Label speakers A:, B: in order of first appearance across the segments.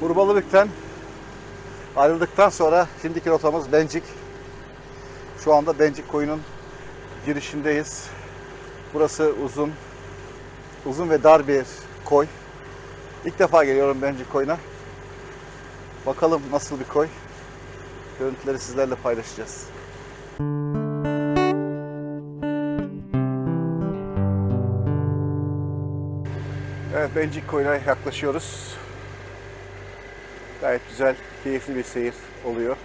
A: Hurbalıbük'ten ayrıldıktan sonra şimdiki rotamız Bencik. Şu anda Bencik koyunun girişindeyiz. Burası uzun, uzun ve dar bir koy. İlk defa geliyorum Bencik koyuna. Bakalım nasıl bir koy. Görüntüleri sizlerle paylaşacağız. Evet Bencik koyuna yaklaşıyoruz. Gayet güzel, keyifli bir seyir oluyor.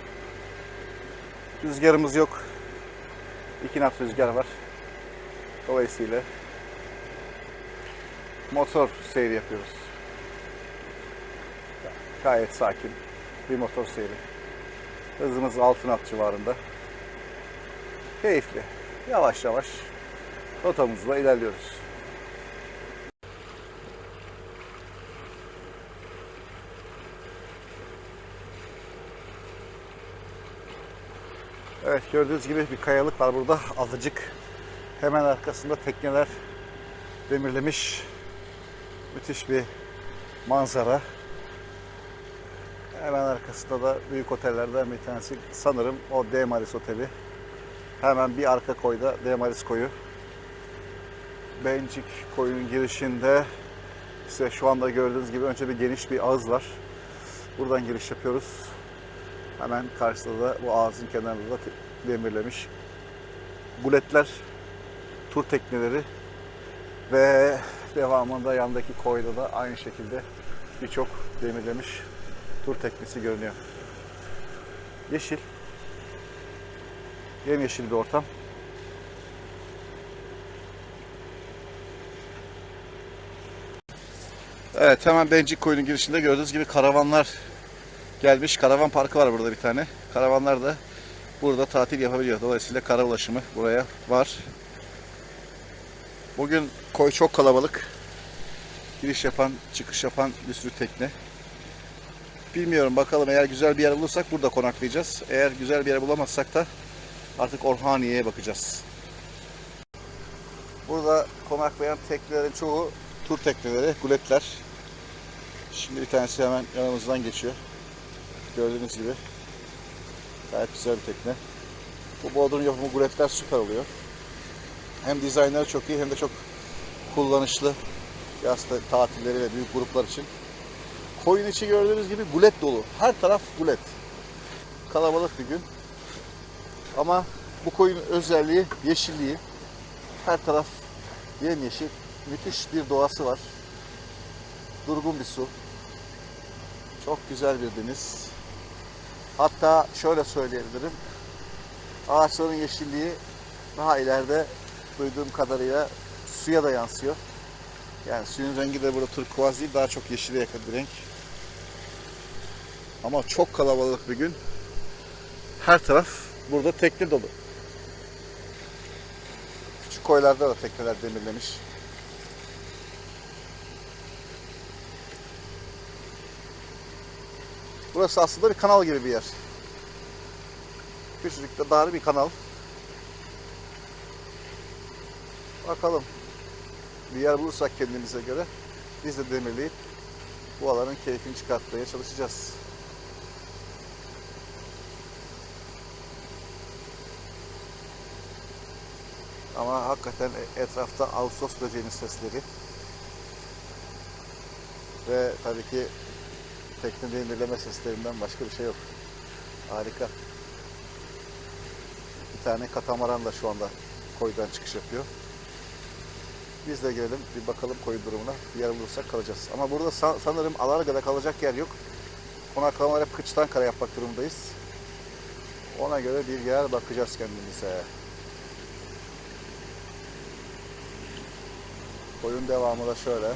A: Rüzgarımız yok. İki nat rüzgar var. Dolayısıyla motor seyri yapıyoruz. Gayet sakin bir motor seyri. Hızımız 6 nat civarında. Keyifli. Yavaş yavaş rotamızla ilerliyoruz. Evet gördüğünüz gibi bir kayalık var burada. Azıcık. Hemen arkasında tekneler demirlemiş. Müthiş bir manzara. Hemen arkasında da büyük otellerden bir tanesi. Sanırım o D Maris Oteli. Hemen bir arka koyda D Maris koyu. Bencik koyunun girişinde ise şu anda gördüğünüz gibi önce bir geniş bir ağız var. Buradan giriş yapıyoruz. Hemen karşısında da bu ağzın kenarında da demirlemiş guletler, tur tekneleri ve devamında yandaki koyda da aynı şekilde birçok demirlemiş tur teknesi görünüyor. Yeşil, yemyeşil bir ortam. Evet hemen Bencik Koyu'nun girişinde gördüğünüz gibi karavanlar gelmiş. Karavan parkı var burada bir tane. Karavanlar da burada tatil yapabiliyor. Dolayısıyla kara ulaşımı buraya var. Bugün koy çok kalabalık. Giriş yapan, çıkış yapan bir sürü tekne. Bilmiyorum bakalım eğer güzel bir yer bulursak burada konaklayacağız. Eğer güzel bir yer bulamazsak da artık Orhaniye'ye bakacağız. Burada konaklayan teknelerin çoğu tur tekneleri, guletler. Şimdi bir tanesi hemen yanımızdan geçiyor. Gördüğünüz gibi gayet güzel bir tekne. Bu Bodrum yapımı guletler süper oluyor. Hem dizaynları çok iyi hem de çok kullanışlı yaz ta- tatilleri ve büyük gruplar için. Koyun içi gördüğünüz gibi gulet dolu. Her taraf gulet. Kalabalık bir gün. Ama bu koyunun özelliği yeşilliği. Her taraf yemyeşil. Müthiş bir doğası var. Durgun bir su. Çok güzel bir deniz. Hatta şöyle söyleyebilirim. Ağaçların yeşilliği daha ileride duyduğum kadarıyla suya da yansıyor. Yani suyun rengi de burada turkuaz değil, daha çok yeşile yakın bir renk. Ama çok kalabalık bir gün. Her taraf burada tekne dolu. Küçük koylarda da tekneler demirlemiş. Burası aslında bir kanal gibi bir yer. Küçücük de dar bir kanal. Bakalım. Bir yer bulursak kendimize göre biz de demirleyip bu alanın keyfini çıkartmaya çalışacağız. Ama hakikaten etrafta Ağustos böceğinin sesleri ve tabii ki tekne demirleme seslerinden başka bir şey yok. Harika. Bir tane katamaran da şu anda koydan çıkış yapıyor. Biz de gelelim bir bakalım koyu durumuna. Bir yer bulursak kalacağız. Ama burada sa- sanırım Alarga'da kalacak yer yok. Konaklamalar hep kıçtan kara yapmak durumundayız. Ona göre bir yer bakacağız kendimize. Koyun devamı da şöyle.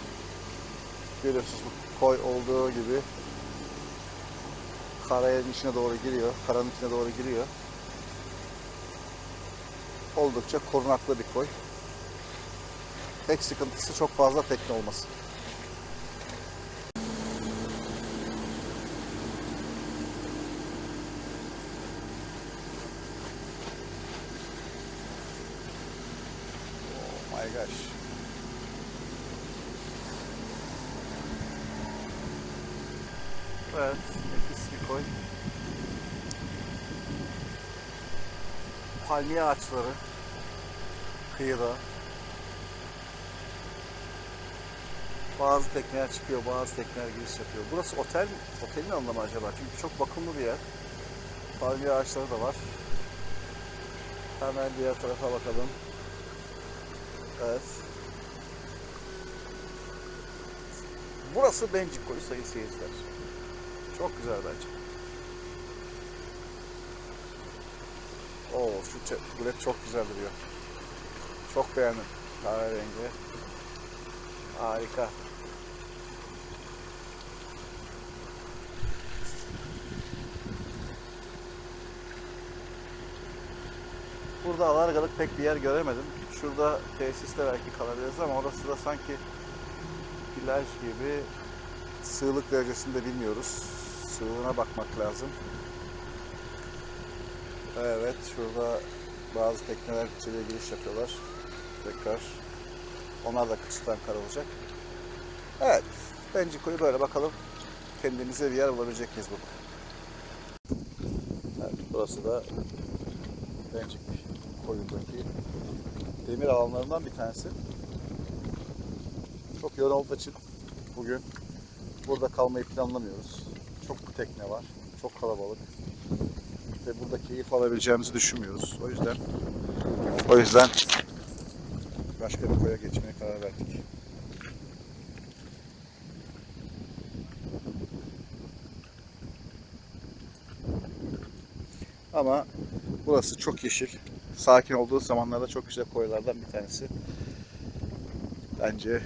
A: Görüyorsunuz bu koy olduğu gibi karanın içine doğru giriyor. Karanın içine doğru giriyor. Oldukça korunaklı bir koy. Tek sıkıntısı çok fazla tekne olması. Oh my gosh. Evet, nefis bir koy. Palmiye ağaçları kıyıda. Bazı tekneler çıkıyor, bazı tekneler giriş yapıyor. Burası otel, otelin anlamı acaba? Çünkü çok bakımlı bir yer. Palmiye ağaçları da var. Hemen diğer tarafa bakalım. Evet. Burası Bencik Koyu sayın seyirciler. Çok güzel bence. Oo şu gulet çok güzel duruyor. Çok beğendim. Kahverengi. Harika. Burada alargalık pek bir yer göremedim. Şurada tesiste belki kalabiliriz ama orası da sanki plaj gibi sığlık derecesinde bilmiyoruz. Sığlığına bakmak lazım. Evet, şurada bazı tekneler içeriye giriş yapıyorlar. Tekrar. Onlar da kıştan kar olacak. Evet, Benciko'yu böyle bakalım. Kendimize bir yer bulabilecek miyiz burada? Evet, burası da Bencik koyundaki demir alanlarından bir tanesi. Çok yoğun olduğu için bugün burada kalmayı planlamıyoruz. Çok tekne var, çok kalabalık ve burada keyif alabileceğimizi düşünmüyoruz. O yüzden o yüzden başka bir koya geçmeye karar verdik. Ama burası çok yeşil. Sakin olduğu zamanlarda çok güzel koylardan bir tanesi. Bence